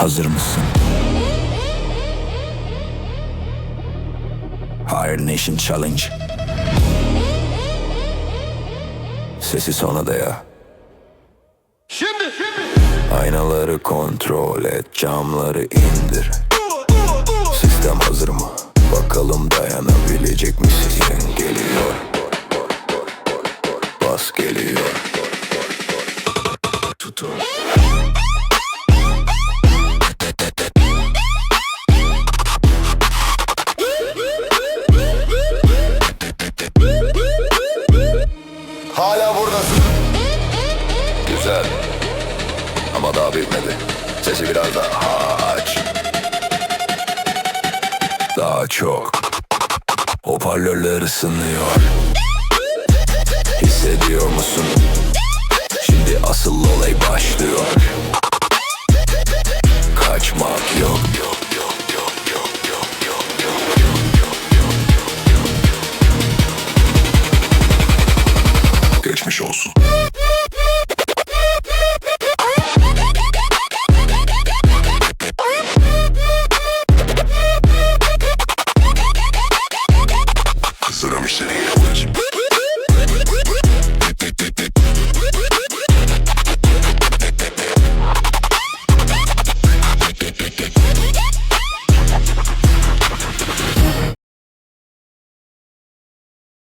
Hazır mısın? Fire Nation Challenge Sesi sona da ya Şimdi, şimdi. Aynaları kontrol et Camları indir Sistem hazır mı? Bakalım dayanabilecek misin? Geliyor Bas geliyor Tutun buradasın. Güzel. Ama daha bitmedi. Sesi biraz daha aç. Daha çok. Hoparlörler ısınıyor. Hissediyor musun? Şimdi asıl olay başlıyor olsun.